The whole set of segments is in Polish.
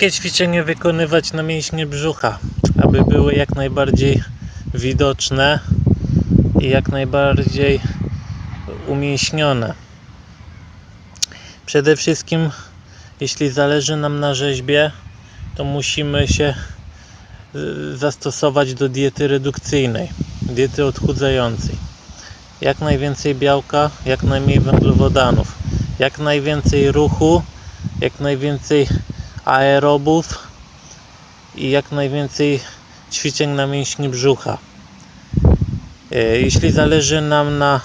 Jakie ćwiczenie wykonywać na mięśnie brzucha, aby były jak najbardziej widoczne i jak najbardziej umięśnione? Przede wszystkim, jeśli zależy nam na rzeźbie, to musimy się y, zastosować do diety redukcyjnej, diety odchudzającej. Jak najwięcej białka, jak najmniej węglowodanów, jak najwięcej ruchu, jak najwięcej aerobów i jak najwięcej ćwiczeń na mięśni brzucha. E, Jeśli zależy nam na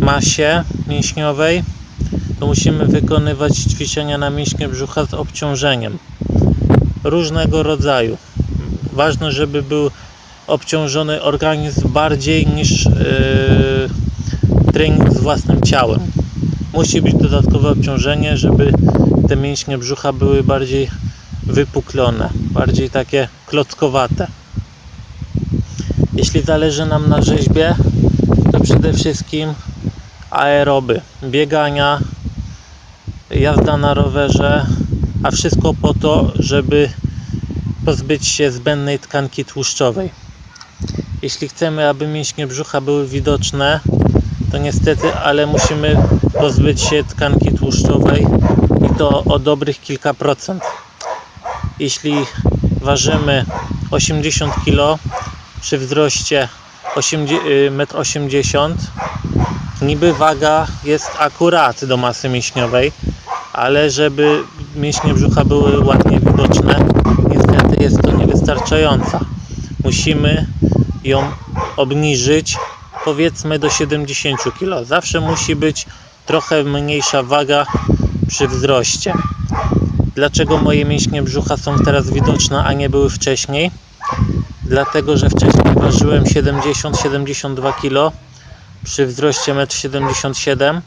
masie mięśniowej, to musimy wykonywać ćwiczenia na mięśnie brzucha z obciążeniem różnego rodzaju. Ważne, żeby był obciążony organizm bardziej niż yy, trening z własnym ciałem. Musi być dodatkowe obciążenie, żeby te mięśnie brzucha były bardziej wypuklone, bardziej takie klockowate. Jeśli zależy nam na rzeźbie, to przede wszystkim aeroby, biegania, jazda na rowerze, a wszystko po to, żeby pozbyć się zbędnej tkanki tłuszczowej. Jeśli chcemy, aby mięśnie brzucha były widoczne, to niestety, ale musimy pozbyć się tkanki tłuszczowej to o dobrych kilka procent. Jeśli ważymy 80 kg przy wzroście 1,80 m, niby waga jest akurat do masy mięśniowej, ale żeby mięśnie brzucha były ładnie widoczne, niestety jest to niewystarczająca. Musimy ją obniżyć powiedzmy do 70 kg. Zawsze musi być trochę mniejsza waga przy wzroście. Dlaczego moje mięśnie brzucha są teraz widoczne, a nie były wcześniej? Dlatego, że wcześniej ważyłem 70-72 kg przy wzroście 1,77 m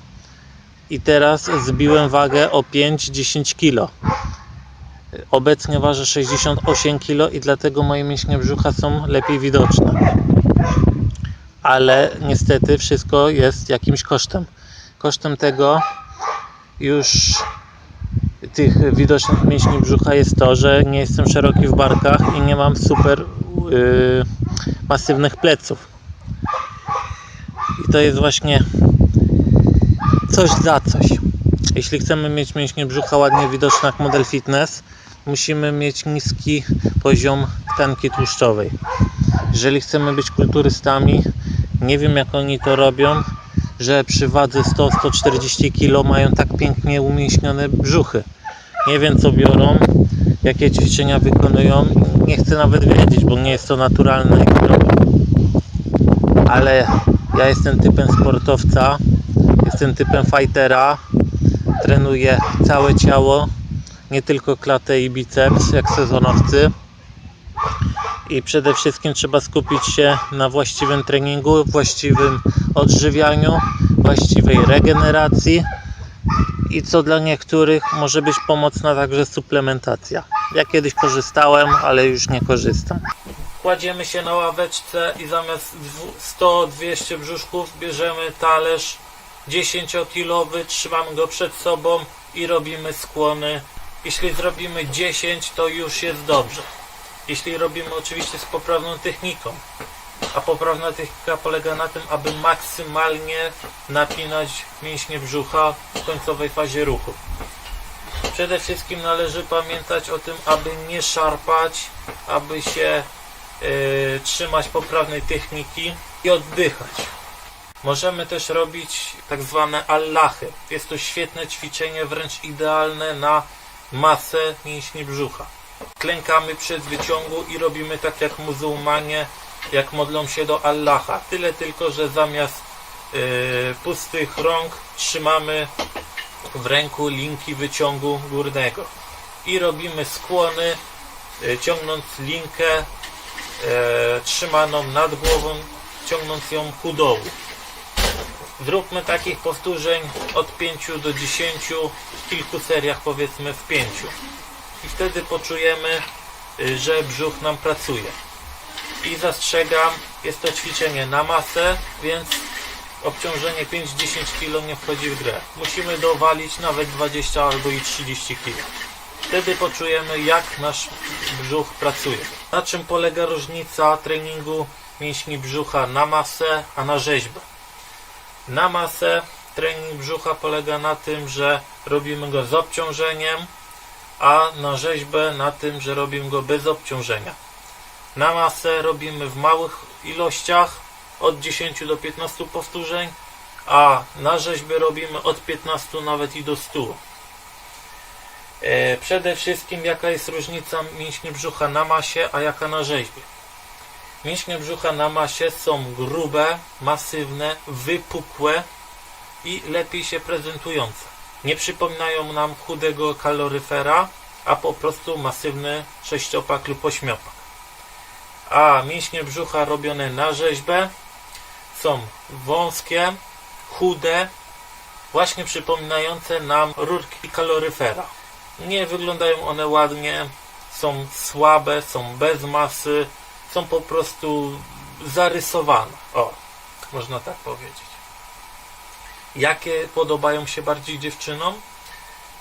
i teraz zbiłem wagę o 5-10 kg. Obecnie ważę 68 kg i dlatego moje mięśnie brzucha są lepiej widoczne. Ale niestety wszystko jest jakimś kosztem. Kosztem tego już tych widocznych mięśni brzucha jest to, że nie jestem szeroki w barkach i nie mam super yy, masywnych pleców. I to jest właśnie coś za coś. Jeśli chcemy mieć mięśnie brzucha ładnie widoczne jak model fitness, musimy mieć niski poziom tkanki tłuszczowej. Jeżeli chcemy być kulturystami, nie wiem jak oni to robią, że przy wadze 100-140 kg mają tak pięknie umięśnione brzuchy. Nie wiem co biorą, jakie ćwiczenia wykonują. Nie chcę nawet wiedzieć, bo nie jest to naturalne. Ale ja jestem typem sportowca, jestem typem fightera, trenuję całe ciało, nie tylko klatę i biceps jak sezonowcy. I przede wszystkim trzeba skupić się na właściwym treningu, właściwym odżywianiu, właściwej regeneracji i co dla niektórych może być pomocna także suplementacja. Ja kiedyś korzystałem, ale już nie korzystam. Kładziemy się na ławeczce i zamiast 100-200 brzuszków bierzemy talerz 10-kilowy, trzymamy go przed sobą i robimy skłony. Jeśli zrobimy 10, to już jest dobrze. Jeśli robimy oczywiście z poprawną techniką. A poprawna technika polega na tym, aby maksymalnie napinać mięśnie brzucha w końcowej fazie ruchu. Przede wszystkim należy pamiętać o tym, aby nie szarpać, aby się yy, trzymać poprawnej techniki i oddychać. Możemy też robić tak zwane allachy. Jest to świetne ćwiczenie, wręcz idealne na masę mięśni brzucha. Klękamy przed wyciągu i robimy tak jak muzułmanie, jak modlą się do Allaha. Tyle tylko, że zamiast yy, pustych rąk trzymamy w ręku linki wyciągu górnego. I robimy skłony, yy, ciągnąc linkę yy, trzymaną nad głową, ciągnąc ją ku dołu. Zróbmy takich powtórzeń od 5 do 10, w kilku seriach powiedzmy w 5. I wtedy poczujemy, y, że brzuch nam pracuje. I zastrzegam, jest to ćwiczenie na masę, więc obciążenie 5-10 kg nie wchodzi w grę. Musimy dowalić nawet 20 albo i 30 kg. Wtedy poczujemy, jak nasz brzuch pracuje. Na czym polega różnica treningu mięśni brzucha na masę, a na rzeźbę? Na masę trening brzucha polega na tym, że robimy go z obciążeniem, a na rzeźbę na tym, że robimy go bez obciążenia. Na masę robimy w małych ilościach, od 10 do 15 powtórzeń, a na rzeźbę robimy od 15 nawet i do 100. E, Przede wszystkim jaka jest różnica mięśni brzucha na masie, a jaka na rzeźbie. Mięśnie brzucha na masie są grube, masywne, wypukłe i lepiej się prezentujące. Nie przypominają nam chudego kaloryfera, a po prostu masywny sześciopak lub ośmiopak. A mięśnie brzucha robione na rzeźbę są wąskie, chude, właśnie przypominające nam rurki kaloryfera. Nie wyglądają one ładnie, są słabe, są bez masy, są po prostu zarysowane. O, można tak powiedzieć. Jakie podobają się bardziej dziewczynom?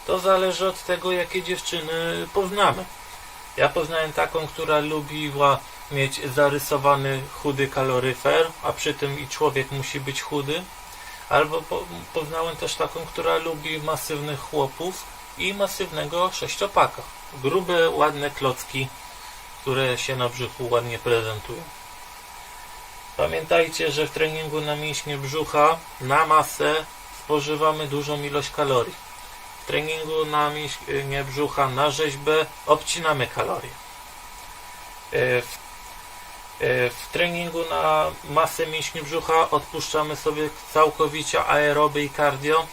To zależy od tego, jakie dziewczyny poznamy. Ja poznałem taką, która lubiła mieć zarysowany chudy kaloryfer, a przy tym i człowiek musi być chudy. Albo po, poznałem też taką, która lubi masywnych chłopów i masywnego sześciopaka. Grube, ładne klocki, które się na brzuchu ładnie prezentują. Pamiętajcie, że w treningu na mięśnie brzucha na masę spożywamy dużą ilość kalorii. W treningu na mięśnie brzucha na rzeźbę obcinamy kalorie. E, W, w treningu na masę mięśni brzucha odpuszczamy sobie całkowicie aeroby i cardio,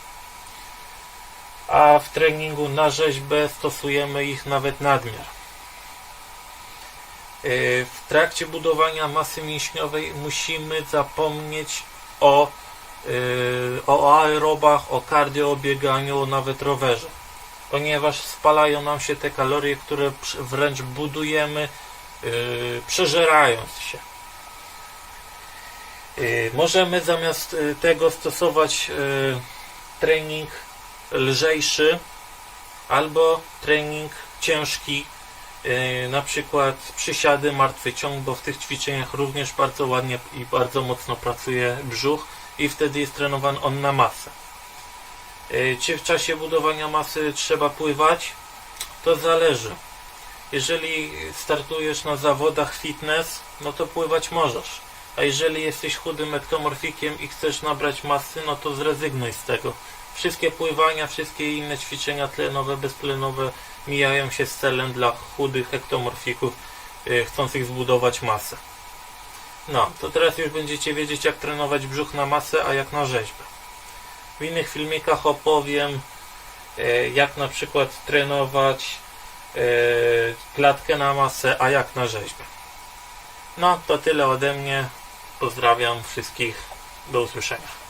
a w treningu na rzeźbę stosujemy ich nawet nadmiar. E, W trakcie budowania masy mięśniowej musimy zapomnieć o, yy, o aerobach, o kardiobieganiu, o nawet rowerze. Ponieważ spalają nam się te kalorie, które wręcz budujemy, yy, przeżerając się. Yy, Możemy zamiast yy, tego stosować yy, trening lżejszy albo trening ciężki, Yy, na przykład przysiady, martwy ciąg, bo w tych ćwiczeniach również bardzo ładnie i bardzo mocno pracuje brzuch i wtedy jest trenowany on na masę. Yy, Czy w czasie budowania masy trzeba pływać? To zależy. Jeżeli startujesz na zawodach fitness, no to pływać możesz. A jeżeli jesteś chudym ektomorfikiem i chcesz nabrać masy, no to zrezygnuj z tego. Wszystkie pływania, wszystkie inne ćwiczenia tlenowe, beztlenowe mijają się z celem dla chudych ektomorfików y, chcących zbudować masę. No, to teraz już będziecie wiedzieć jak trenować brzuch na masę, a jak na rzeźbę. W innych filmikach opowiem y, jak na przykład trenować klatkę na masę, a jak na rzeźbę. No, to tyle ode mnie. Pozdrawiam wszystkich. Do usłyszenia.